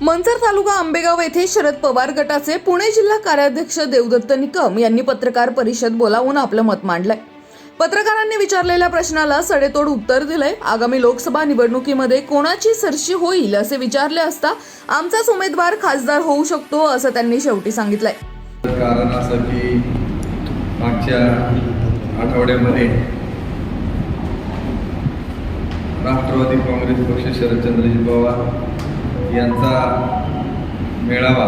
मंचर तालुका आंबेगाव येथे शरद पवार गटाचे पुणे जिल्हा कार्याध्यक्ष देवदत्त निकम यांनी पत्रकार परिषद बोलावून आपलं मत मांडलंय. पत्रकारांनी विचारलेल्या प्रश्नाला सडेतोड उत्तर दिलंय. आगामी लोकसभा निवडणुकीमध्ये कोणाची सरशी होईल असे विचारले असता आमचाच उमेदवार खासदार होऊ शकतो असं त्यांनी शेवटी सांगितलंय. कारण असं की मागच्या आठवड्यामध्ये राष्ट्रवादी काँग्रेस पक्ष शरदचंद्रजी पवार यांचा मेळावा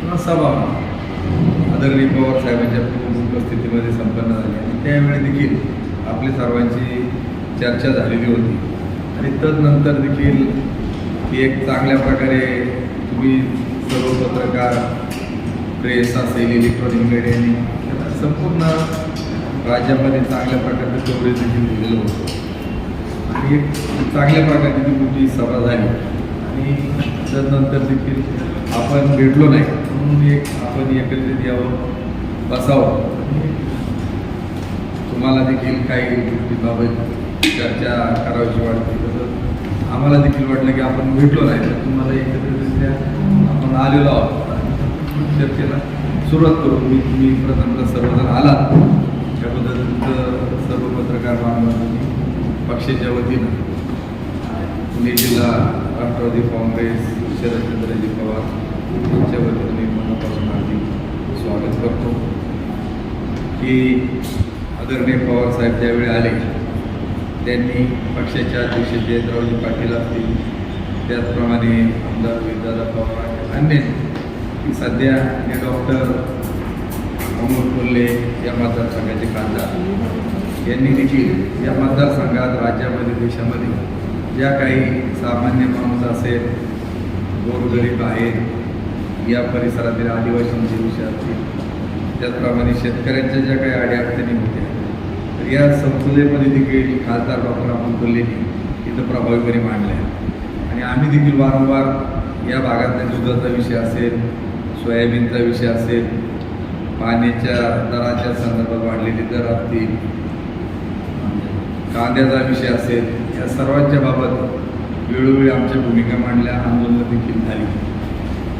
किंवा सभा आदरणीय पवार साहेबांच्या उपस्थितीमध्ये संपन्न झाली. आणि त्यावेळी देखील आपली सर्वांची चर्चा झालेली होती. आणि तदनंतर देखील ही एक चांगल्या प्रकारे तुम्ही सर्व पत्रकार प्रेस असेल इलेक्ट्रॉनिक मीडियाने संपूर्ण राज्यामध्ये चांगल्या प्रकारचं कव्हरेज देखील दिलेलं होतं. आणि एक चांगल्या प्रकारची ती मोठी सभा झाली. आणि त्यानंतर देखील आपण भेटलो नाही म्हणून एक आपण एकत्रित यावं बसावं. आणि तुम्हाला देखील काही गोष्टीबाबत चर्चा करावीशी वाटते. तसं आम्हाला देखील वाटलं की आपण भेटलो नाही तर तुम्हाला एकत्रितरित्या आपण आलेलो आहोत. चर्चेला सुरुवात करू मी तुम्ही प्रथमतः सर्वजण आलात त्याबद्दल तुमचं सर्व पत्रकार बांधवांनी पक्षाच्या वतीनं पुणे जिल्हा राष्ट्रवादी काँग्रेस शरदचंद्रजी पवार यांच्या वतीनं मी मनापासून हार्दिक स्वागत करतो. की आदरणीय पवार साहेब ज्यावेळी आले त्यांनी पक्षाच्या अध्यक्ष जयंतरावजी पाटील असतील त्याचप्रमाणे आमदार विदादा पवार अन्य की सध्या हे डॉक्टर अमोल कोल्हे या मतदारसंघाचे खासदार. यांनी देखील या मतदारसंघात राज्यामध्ये देशामध्ये ज्या काही सामान्य माणूस असेल गोरगरीब आहेत या परिसरातील आदिवासींचे विषय असतील त्याचप्रमाणे शेतकऱ्यांच्या ज्या काही अडीअडचणी होत्या तर या संसदेमध्ये देखील खासदार डॉक्टर अमोल कोल्हेंनी इथं प्रभावीपणे मांडल्या आणि आम्ही देखील वारंवार या भागातल्या दुधाचा विषय असेल सोयाबीनचा विषय असेल पाण्याच्या दराच्या संदर्भात वाढलेले दर असतील कांद्याचा विषय असेल या सर्वांच्या बाबत वेळोवेळी आमच्या भूमिका मांडल्या आंदोलनं देखील झाली.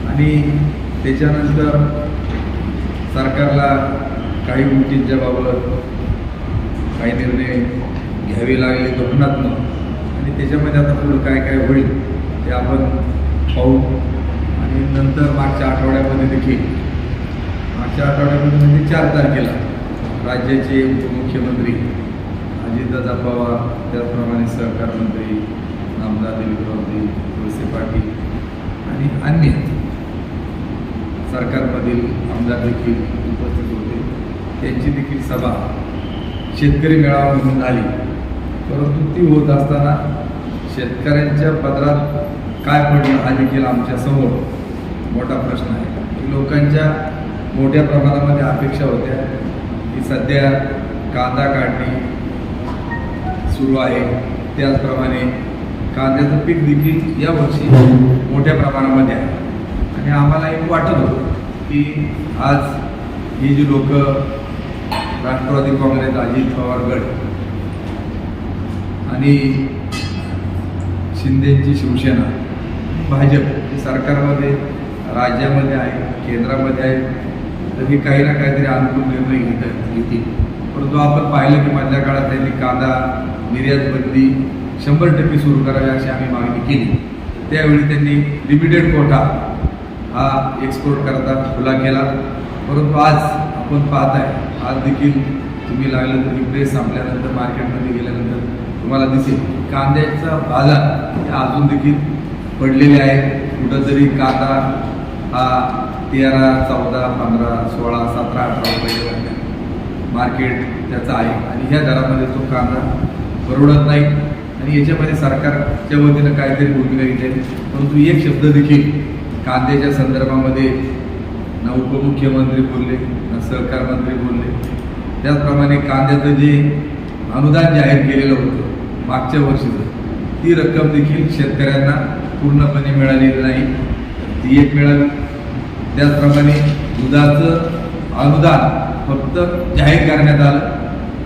आणि त्याच्यानंतर सरकारला काही गोष्टींच्या बाबत काही निर्णय घ्यावे लागले घटनात्मक आणि त्याच्यामध्ये आता पुढं काय काय होईल ते आपण पाहू. आणि नंतर मागच्या आठवड्यामध्ये देखील मागच्या आठवड्यामध्ये म्हणजे चार तारखेला राज्याचे उपमुख्यमंत्री अजितदादा पवार त्याचप्रमाणे सहकार मंत्री नामदार दिलीपरावजी वळसे पाटील आणि अन्य सरकारमधील आमदार देखील उपस्थित होते. त्यांची देखील सभा शेतकरी मेळावा म्हणून झाली. परंतु ती होत असताना शेतकऱ्यांच्या पदरात काय पडलं हा देखील आमच्यासमोर मोठा प्रश्न आहे. की लोकांच्या मोठ्या प्रमाणामध्ये अपेक्षा होत्या की सध्या कांदा काढणी सुरू आहे. त्याचप्रमाणे कांद्याचं पीक देखील यावर्षी मोठ्या प्रमाणामध्ये आहे. आणि आम्हाला एक वाटत होतं की आज ही जी लोक राष्ट्रवादी काँग्रेस अजित पवार गट आणि शिंदेची शिवसेना भाजप हे सरकारमध्ये राज्यामध्ये आहे केंद्रामध्ये आहे तर हे काही ना काहीतरी अनुकूल निर्णय घेत घेतील परंतु आपण पाहिलं की मधल्या काळात त्यांनी कांदा निर्यात बंदी शंभर टक्के सुरू करावी अशी आम्ही मागणी केली. त्यावेळी त्यांनी लिमिटेड कोटा हा एक्सपोर्ट करता खुला केला. परंतु आज आपण पाहत आहे आज देखील तुम्ही लागलं तर प्रेस संपल्यानंतर मार्केटमध्ये गेल्यानंतर तुम्हाला दिसेल कांद्याचा बाजार हे अजून देखील पडलेले आहेत कुठंतरी कांदा हा तेरा चौदा पंधरा सोळा सतरा अठरा रुपये मार्केट त्याचं आहे. आणि ह्या दरामध्ये तो कांदा परवडत नाही. आणि याच्यामध्ये सरकारच्या वतीनं काहीतरी भूमिका घेतली परंतु एक शब्द देखील कांद्याच्या संदर्भामध्ये ना उपमुख्यमंत्री बोलले ना सहकार मंत्री बोलले. त्याचप्रमाणे कांद्याचं जे अनुदान जाहीर केलेलं होतं मागच्या वर्षीचं ती रक्कम देखील शेतकऱ्यांना पूर्णपणे मिळालेली नाही. ती एक मिळाली. त्याचप्रमाणे दुधाचं अनुदान फक्त जाहीर करण्यात आलं.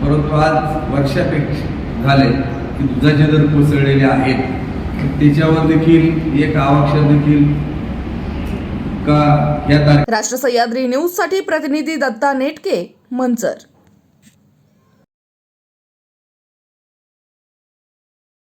परंतु आज वर्षापेक्षा झाले की दुधाचे दर कोसळलेले आहेत. त्याच्यावर देखील एक आवश्यक देखील का या राष्ट्र सह्याद्री न्यूजसाठी प्रतिनिधी दत्ता नेटके मंचर.